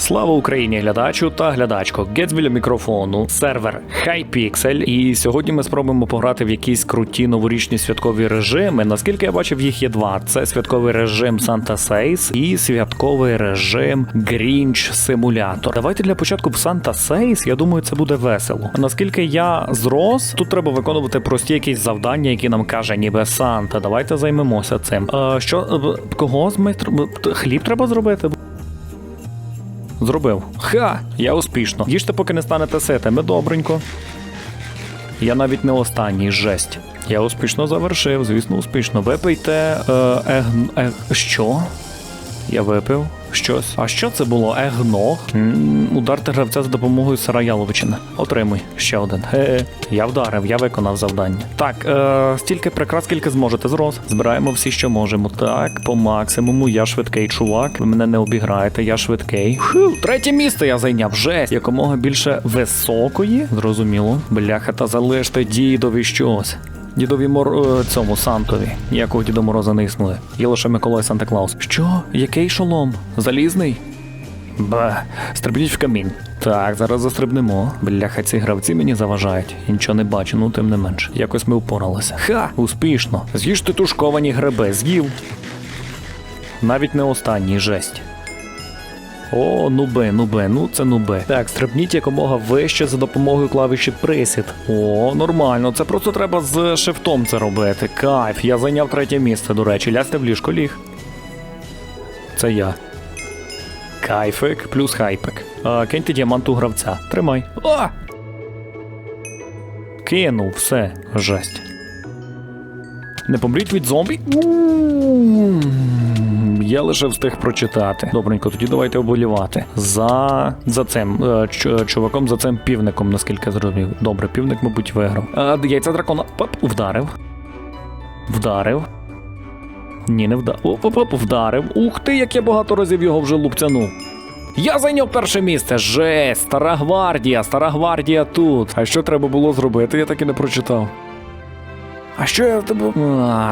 Слава Україні, глядачу та глядачко. Геть біля мікрофону, сервер Hypixel. І сьогодні ми спробуємо пограти в якісь круті новорічні святкові режими. Наскільки я бачив, їх є два: це святковий режим Santa Says і святковий режим Grinch Simulator. Давайте для початку в Santa Says, я думаю, це буде весело. Наскільки я зрос, тут треба виконувати прості якісь завдання, які нам каже ніби Санта. Давайте займемося цим. Е, що е, кого з майстр... хліб треба зробити? Зробив. Ха! Я успішно. Їжте, поки не станете ситими, добренько. Я навіть не останній жесть. Я успішно завершив, звісно, успішно. Випийте. Е, е, ег, що? Я випив щось. А що це було? Егног? м ударте гравця за допомогою сира яловичини. Отримуй ще один. Хе-хе. Я вдарив, я виконав завдання. Так, е, стільки прикрас, скільки зможете зрос. Збираємо всі, що можемо. Так, по максимуму. Я швидкий чувак. Ви мене не обіграєте, я швидкий. Фу, третє місце я зайняв. Жесть. Якомога більше високої. Зрозуміло. Бляха, та залиште дідові щось. Дідові мор е, цьому Сантові. Ніякого Діда Мороза не існує. Є лише Миколай Санта Клаус. Що? Який шолом? Залізний? Ба, стрибніть в камінь. Так, зараз застрибнемо. Бляха, ці гравці мені заважають. Я нічого не бачу, ну тим не менш. Якось ми впоралися. Ха! Успішно. З'їжте тушковані гриби, з'їв. Навіть не останній жесть. О, нуби, нуби, ну це нуби. Так, стрибніть якомога вище за допомогою клавіші присід. О, нормально, це просто треба з шифтом це робити. Кайф, я зайняв третє місце, до речі, лясти в ліжко ліг. Це я. Кайфик плюс хайпик. А, киньте діамант у гравця. Тримай. А! Кинув, все, жесть. Не помріть від зомбі? Я лише встиг прочитати. Добренько, тоді давайте оболівати. За за цим е, ч- чуваком, за цим півником, наскільки я зрозумів. Добре, півник, мабуть, виграв. А, яйця дракона. Пап, вдарив. Вдарив. Ні, не вдарив. Оп, оп, оп, вдарив. Ух ти, як я багато разів його вже лупцянув. Я зайняв перше місце. Жесть, стара гвардія, стара гвардія тут. А що треба було зробити? Я так і не прочитав. А що я в тебе?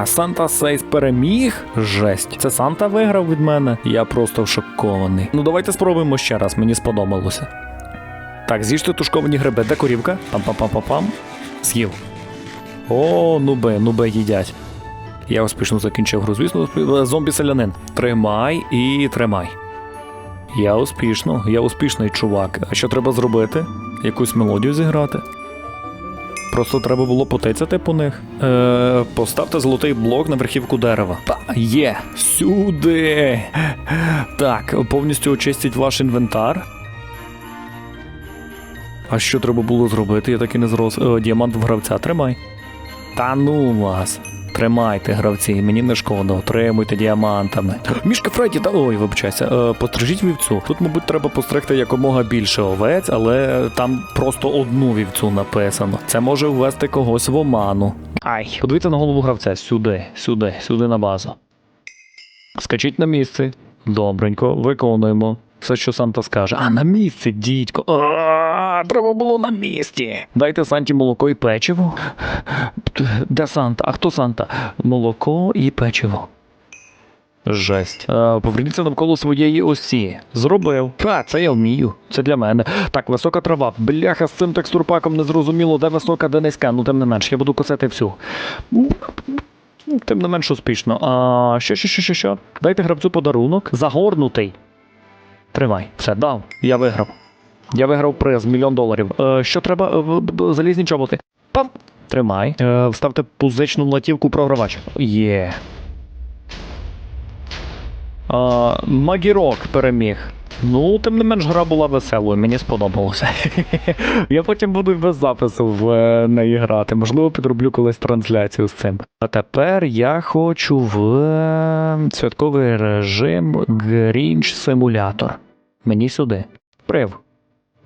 Санта Сейс переміг? Жесть. Це Санта виграв від мене. Я просто шокований. Ну давайте спробуємо ще раз, мені сподобалося. Так, з'їжте тушковані гриби. Де корівка? Пам-пам-пам-пам-пам. З'їв. О, нуби, нуби їдять. Я успішно закінчив гру. Звісно, зомбі-селянин. Тримай і тримай. Я успішно, я успішний чувак. А що треба зробити? Якусь мелодію зіграти? Просто треба було потицяти по них. Е, поставте золотий блок на верхівку дерева. Та, є! Сюди! Так, повністю очистіть ваш інвентар. А що треба було зробити? Я так і не зрос. Е, діамант в гравця тримай. Та ну вас. Тримайте, гравці, мені не шкода, отримуйте діамантами. Мішка Фредді, та ой, вибачайся, е, пострижіть вівцю. Тут, мабуть, треба постригти якомога більше овець, але там просто одну вівцю написано. Це може ввести когось в оману. Ай, подивіться на голову гравця. Сюди, сюди, сюди на базу. Скачіть на місце. Добренько, виконуємо. Все, що Санта скаже. А, на місці, дідько. А, треба було на місці. Дайте Санті молоко і печиво. Де Санта? А хто Санта? Молоко і печиво. Жесть. Е, поверніться навколо своєї осі. Зробив. А, це я вмію. Це для мене. Так, висока трава. Бляха з цим текстурпаком не зрозуміло, де висока, де низька. Ну, тим не менш, я буду косити всю. Тим не менш успішно. А що, що, що, що, що? Дайте гравцю подарунок. Загорнутий. Тримай. Все, дав. Я виграв. Я виграв приз мільйон доларів. Е, що треба? Е, залізні чоботи. Пам! Тримай. Е, вставте пузичну латівку програвач. Є. А, Магірок переміг. Ну, тим не менш, гра була веселою, мені сподобалося. Я потім буду без запису в е, неї грати. Можливо, підроблю колись трансляцію з цим. А тепер я хочу в е, святковий режим Grinch Simulator. Мені сюди. Прив.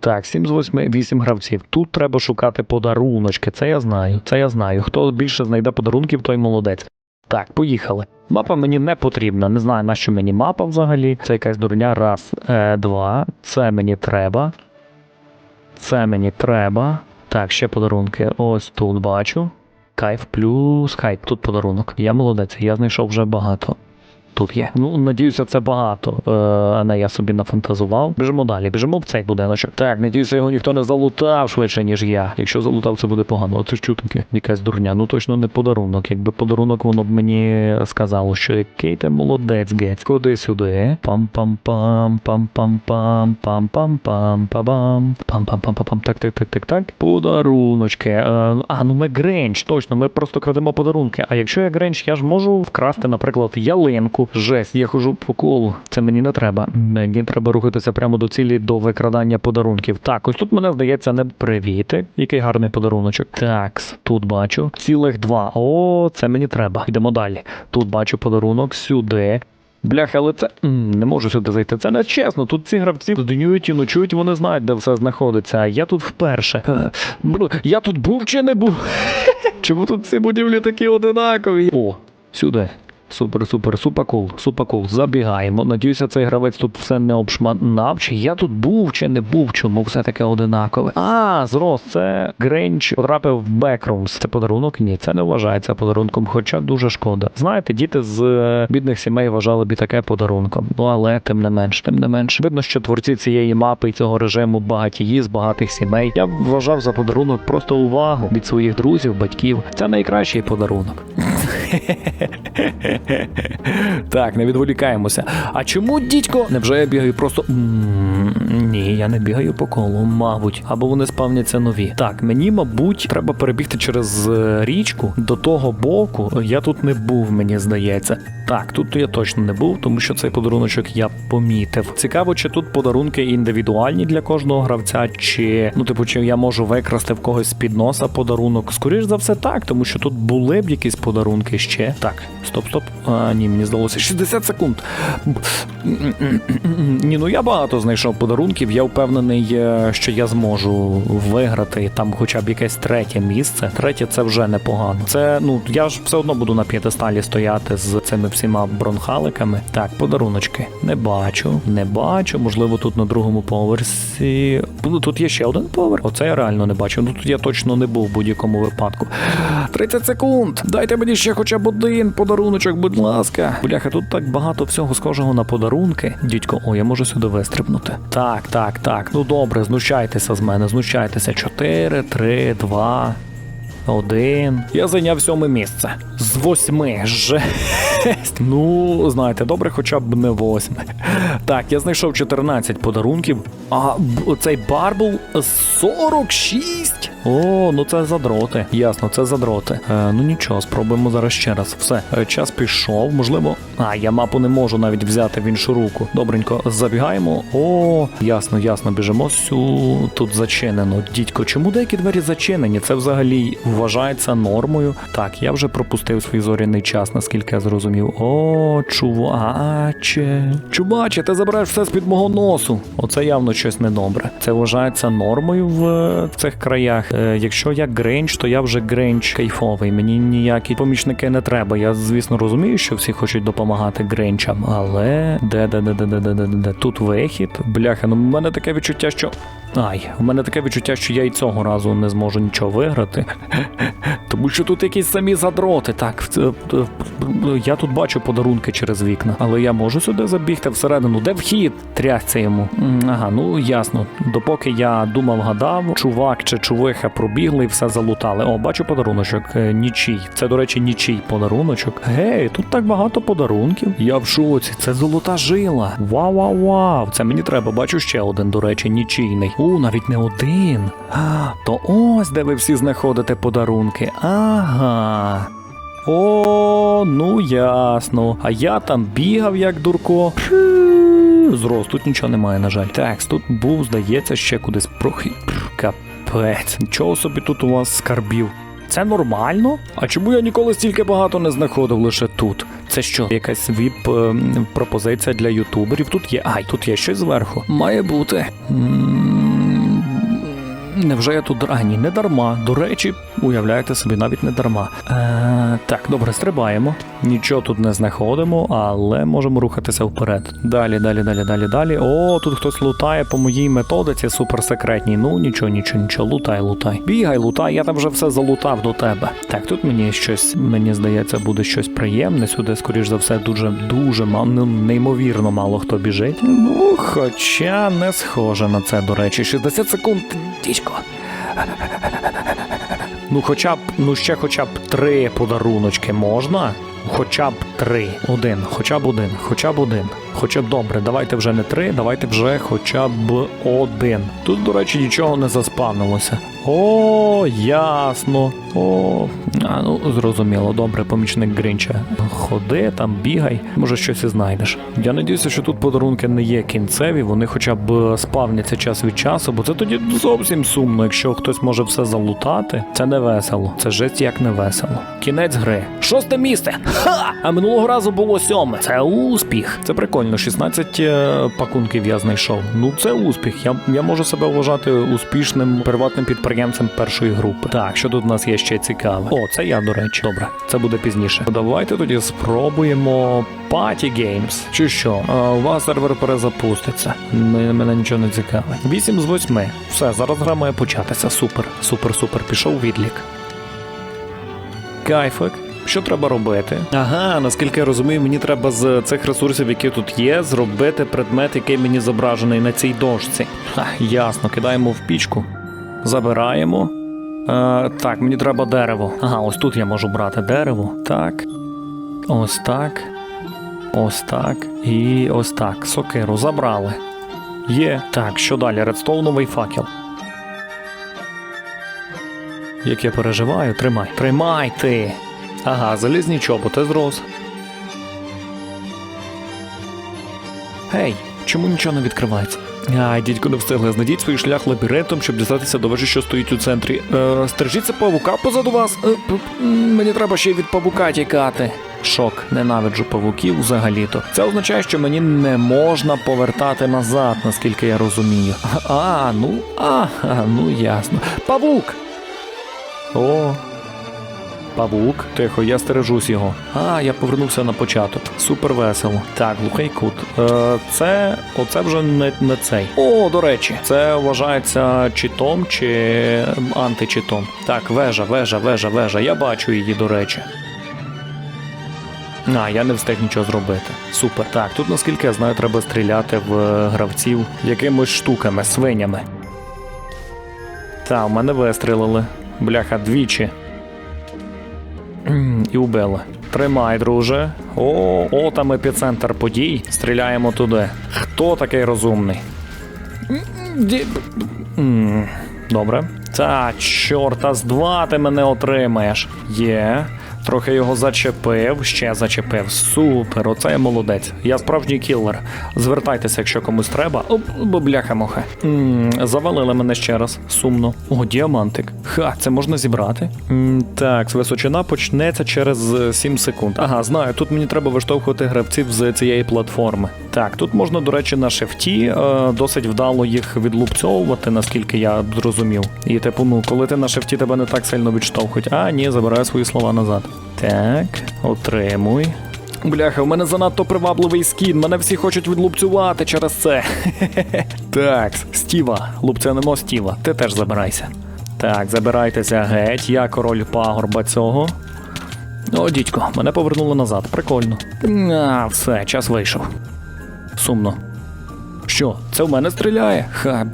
Так, 7 з 8, 8 гравців. Тут треба шукати подаруночки. Це я знаю. Це я знаю. Хто більше знайде подарунків, той молодець. Так, поїхали. Мапа мені не потрібна. Не знаю, на що мені мапа взагалі. Це якась дурня. Раз, е, два. Це мені треба. Це мені треба. Так, ще подарунки. Ось тут бачу. Кайф плюс хайп. Тут подарунок. Я молодець, я знайшов вже багато. Тут є. Ну, надіюся, це багато. Е, а не я собі нафантазував. Біжимо далі, біжимо в цей будиночок. Так, надіюся, його ніхто не залутав швидше, ніж я. Якщо залутав, це буде погано. Оце що таке? Якась дурня. Ну точно не подарунок. Якби подарунок, воно б мені сказало, що який ти молодець, гець. Куди сюди? Пам-пам-пам, пам-пам-пам, пам-пам-пам, па-бам. Пам-пам-пам-пам. Так, так, так, так, так. Подаруночки. Е, а, ну ми Гренч, точно, ми просто крадемо подарунки. А якщо я Гренч, я ж можу вкрасти, наприклад, ялинку. Жесть, я хожу по колу. Це мені не треба. Мені треба рухатися прямо до цілі до викрадання подарунків. Так, ось тут мене здається не привіти. Який гарний подаруночок. Так, тут бачу. Цілих два. О, це мені треба. Йдемо далі. Тут бачу подарунок сюди. Бляха, але це не можу сюди зайти. Це не чесно. Тут ці гравці днюють і ночують, вони знають, де все знаходиться. А я тут вперше. Е, Я тут був чи не був? Чому тут ці будівлі такі одинакові? О, сюди. Супер, супер, супер кул, супер кул. Забігаємо. Надіюся, цей гравець тут все не обшманав. Чи я тут був, чи не був, чому все таке одинакове. А, зрос, це Гренч потрапив в Backrooms. Це подарунок? Ні, це не вважається подарунком, хоча дуже шкода. Знаєте, діти з е, бідних сімей вважали б таке подарунком. Ну але тим не менш, тим не менш. Видно, що творці цієї мапи і цього режиму багатії з багатих сімей. Я вважав за подарунок просто увагу від своїх друзів, батьків. Це найкращий подарунок. Так, не відволікаємося. А чому, дідько? Невже я бігаю просто. Ні, я не бігаю по колу, мабуть. Або вони спавняться нові. Так, мені, мабуть, треба перебігти через е, річку до того боку. Я тут не був, мені здається. Так, тут я точно не був, тому що цей подаруночок я помітив. Цікаво, чи тут подарунки індивідуальні для кожного гравця, чи ну, типу, чи я можу викрасти в когось з під носа подарунок. Скоріш за все, так, тому що тут були б якісь подарунки ще. Так, стоп, стоп. А, ні, мені здалося 60 секунд. Ні, ну я багато знайшов подарунків. Я впевнений, е, що я зможу виграти там хоча б якесь третє місце. Третє це вже непогано. Це ну я ж все одно буду на п'єдесталі стояти з цими всіма бронхаликами. Так, подаруночки. Не бачу, не бачу. Можливо, тут на другому поверсі. Ну, Тут є ще один поверх. Оце я реально не бачу. Ну тут я точно не був в будь-якому випадку. 30 секунд. Дайте мені ще хоча б один подаруночок, будь ласка. Бляха, тут так багато всього схожого на подарунки. Дідько, о, я можу сюди вистрибнути. Так, так, так. Ну добре, знущайтеся з мене, знущайтеся. 4, 3, 2, один. Я зайняв сьоме місце. З восьми. Жесть. Ну, знаєте, добре, хоча б не восьме. Так, я знайшов 14 подарунків. А цей барбул 46. О, ну це задроти. Ясно, це задроти. Е, ну нічого, спробуємо зараз ще раз. Все, е, час пішов. Можливо. А, я мапу не можу навіть взяти в іншу руку. Добренько, забігаємо. О, ясно, ясно, біжимо сю. Тут зачинено. Дідько, чому деякі двері зачинені? Це взагалі вважається нормою. Так, я вже пропустив свій зоряний час, наскільки я зрозумів. О, чуваче. Чуваче, ти забираєш все з-під мого носу. Оце явно щось недобре. Це вважається нормою в е, цих краях. Е, якщо я гренч, то я вже гренч кайфовий. Мені ніякі помічники не треба. Я, звісно, розумію, що всі хочуть допомагати гренчам, але де де де де де де де де тут вихід. Бляха, ну в мене таке відчуття, що. Ай, у мене таке відчуття, що я і цього разу не зможу нічого виграти. Тому що тут якісь самі задроти. Так, е, я тут бачу подарунки через вікна, але я можу сюди забігти всередину. Де вхід? Трясся йому. Ага, ну ясно. Допоки я думав, гадав, чувак чи чувиха пробігли і все залутали. О, бачу подаруночок. Е, Нічий. Це, до речі, нічий подаруночок. Гей, тут так багато подарунків. Я в шоці. Це золота жила. Вау, вау, вау. Це мені треба. Бачу ще один, до речі, нічийний. У, навіть не один. А, то ось де ви всі знаходите подарунки. Ага. О, ну ясно. А я там бігав як дурко. Зрос, тут нічого немає, на жаль. Так, тут був, здається, ще кудись прохід. Капець. Нічого собі тут у вас скарбів. Це нормально? А чому я ніколи стільки багато не знаходив лише тут? Це що, якась віп ем, пропозиція для ютуберів? Тут є. Ай, тут є щось зверху. Має бути. М, Невже я тут а, не дарма. До речі, Уявляєте собі, навіть не дарма. Е, так, добре, стрибаємо. Нічого тут не знаходимо, але можемо рухатися вперед. Далі, далі, далі, далі, далі. О, тут хтось лутає по моїй методиці суперсекретній. Ну нічого, нічого, нічого, лутай, лутай. Бігай, лутай, я там вже все залутав до тебе. Так, тут мені щось, мені здається, буде щось приємне. Сюди, скоріш за все, дуже дуже ну, неймовірно мало хто біжить. Ну, хоча не схоже на це, до речі. 60 секунд, дідько. Ну, хоча б, ну ще хоча б три подаруночки можна. Хоча б три. Один, хоча б один, хоча б один. Хоча б добре, давайте вже не три, давайте вже хоча б один. Тут, до речі, нічого не заспавнилося. О, ясно. О, а, ну зрозуміло, добре, помічник Грінча. Ходи там, бігай, може щось і знайдеш. Я надіюся, що тут подарунки не є кінцеві, вони хоча б спавняться час від часу, бо це тоді зовсім сумно. Якщо хтось може все залутати, це не весело. Це жесть як не весело. Кінець гри. Шосте місце. Ха! А минулого разу було сьоме. Це успіх. Це прикольно. 16 е, пакунків я знайшов. Ну це успіх. Я, я можу себе вважати успішним приватним підприємцем першої групи. Так, що тут у нас є ще цікаве? О, це я, до речі. Добре, це буде пізніше. Давайте тоді спробуємо Party Games. Чи що? А, у вас сервер перезапуститься. Мене, мене нічого не цікавить. 8 з 8. Все, зараз гра має початися. Супер, супер, супер. Пішов відлік. Кайфик. Що треба робити? Ага, наскільки я розумію, мені треба з цих ресурсів, які тут є, зробити предмет, який мені зображений на цій дошці. Ха, ясно, кидаємо в пічку, забираємо. Е, так, мені треба дерево. Ага, ось тут я можу брати дерево. Так. Ось так. Ось так. І ось так. Сокиру забрали. Є. Так, що далі? Редстоуновий факел. Як я переживаю, тримай. Тримай ти. Ага, залізні чоботи зрос. Гей, чому нічого не відкривається? Ай, дідько не встигли. Знайдіть свій шлях лабіринтом, щоб дістатися до вежі, що стоїть у центрі. Е, стережіться павука позаду вас. Е, мені треба ще й від павука тікати. Шок, ненавиджу павуків взагалі-то. Це означає, що мені не можна повертати назад, наскільки я розумію. А, ну, а, ну ясно. Павук! О, Павук, тихо, я стережусь його. А, я повернувся на початок. Супер весело. Так, глухий кут. Е, це. Оце вже не, не цей. О, до речі, це вважається читом чи античитом. Так, вежа, вежа, вежа, вежа. Я бачу її, до речі. А, я не встиг нічого зробити. Супер. Так, тут, наскільки я знаю, треба стріляти в е, гравців якимось штуками, свинями. Та, в мене вистрілили. Бляха, двічі. І убили. Тримай, друже. О, о, там епіцентр подій. Стріляємо туди. Хто такий розумний? Добре. Та, чорта, з два ти мене отримаєш. Є. Трохи його зачепив, ще зачепив. Супер, оце я молодець. Я справжній кілер. Звертайтеся, якщо комусь треба. Бо бляха муха. Завалили мене ще раз. Сумно. О, діамантик. Ха, це можна зібрати. М, так, височина почнеться через е, 7 секунд. Ага, знаю, тут мені треба виштовхувати гравців з цієї платформи. Так, тут можна, до речі, на шифті е, досить вдало їх відлупцьовувати, наскільки я зрозумів. І типу, ну, коли ти на шифті тебе не так сильно відштовхують. А, ні, забираю свої слова назад. Так, отримуй. Бляха, у мене занадто привабливий скін, мене всі хочуть відлупцювати через це. так, Стіва, лупцянемо Стіва, ти теж забирайся. Так, забирайтеся геть, я король пагорба цього. О, дідько, мене повернуло назад, прикольно. А, все, час вийшов. Сумно. Що, це в мене стріляє? Ха,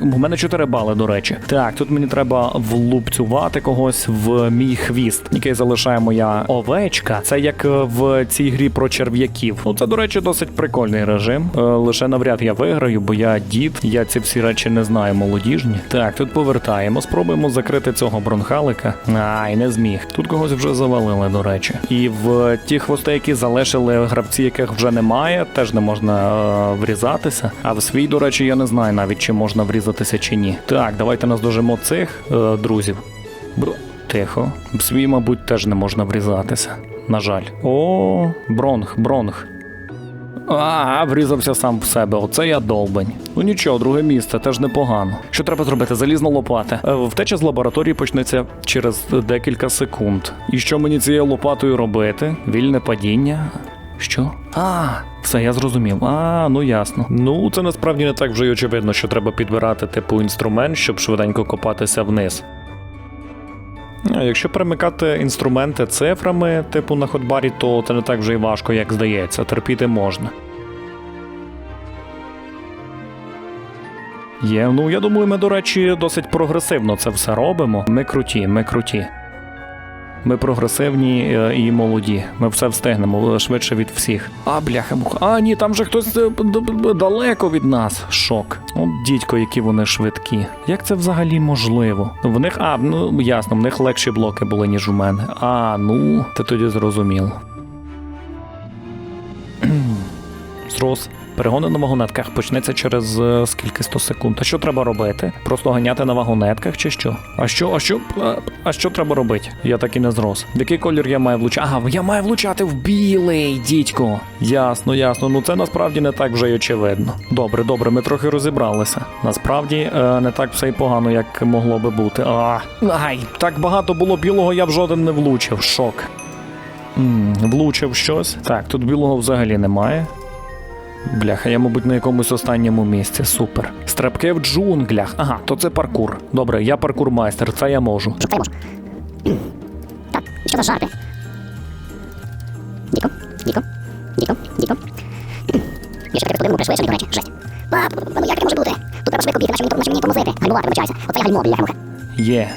в мене 4 бали, до речі. Так, тут мені треба влупцювати когось в мій хвіст, який залишає моя овечка. Це як е, в цій грі про черв'яків. Ну, це, до речі, досить прикольний режим. Е, лише навряд я виграю, бо я дід, я ці всі речі не знаю, молодіжні. Так, тут повертаємо, спробуємо закрити цього бронхалика. Ай, не зміг. Тут когось вже завалили, до речі. І в ті хвости, які залишили гравці, яких вже немає, теж не можна е, врізатися. А в свій, до речі, я не знаю навіть, чи можна врізатися чи ні. Так, давайте наздожимо цих е, друзів. Бро... Тихо. Свій, мабуть, теж не можна врізатися. На жаль. О, бронх, бронх. А, врізався сам в себе. Оце я долбень. Ну нічого, друге місце теж непогано. Що треба зробити? Залізна лопата. Е, Втеча з лабораторії почнеться через декілька секунд. І що мені цією лопатою робити? Вільне падіння. Що? А, все, я зрозумів. А, ну ясно. Ну, це насправді не так вже й очевидно, що треба підбирати типу інструмент, щоб швиденько копатися вниз. Якщо перемикати інструменти цифрами, типу на ходбарі, то це не так вже й важко, як здається, терпіти можна. Є, ну я думаю, ми, до речі, досить прогресивно це все робимо. Ми круті, ми круті. Ми прогресивні е, і молоді. Ми все встигнемо е, швидше від всіх. А, бляха муха. А, ні, там же хтось е, далеко від нас. Шок. От дідько, які вони швидкі. Як це взагалі можливо? В них, а, ну ясно, в них легші блоки були, ніж у мене. А, ну, ти тоді зрозуміло. Зрос. Перегони на вагонетках почнеться через е, скільки 100 секунд. А що треба робити? Просто ганяти на вагонетках чи що? А що, а що, а, що треба робити? Я так і не зрос. В який колір я маю влучати? Ага, я маю влучати в білий, дідько. Ясно, ясно. Ну це насправді не так вже й очевидно. Добре, добре, ми трохи розібралися. Насправді е, не так все й погано, як могло би бути. А, ай, так багато було білого, я в жоден не влучив. Шок. м влучив щось. Так, тут білого взагалі немає. Бляха, я, мабуть, на якомусь останньому місці. Супер. Стрибки в джунглях. Ага, то це паркур. Добре, я паркур майстер, це я можу. Що можу? Так, що за жарти? Діко, Діко, Діко, Діко. Я ще таки подивимо пришвидше, до речі, жесть. Ба, ну як це може бути? Тут треба швидко бігти, наче мені, наче мені тормозити. Гальмувати, вибачайся. Оце я гальмо, бляха муха. Є.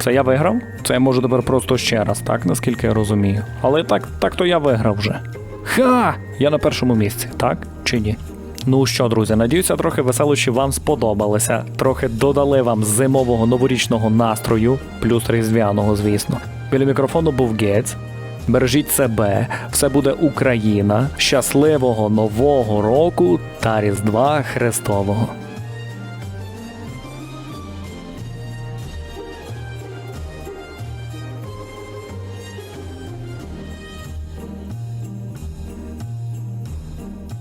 Це я виграв? Це я можу тепер просто ще раз, так, наскільки я розумію. Але так, так то я виграв вже. Ха! Я на першому місці, так чи ні? Ну що, друзі, надіюся, трохи веселощі вам сподобалися. Трохи додали вам зимового новорічного настрою, плюс різдвяного, звісно. Біля мікрофону був Гець. Бережіть себе, все буде Україна. Щасливого нового року та Різдва Христового.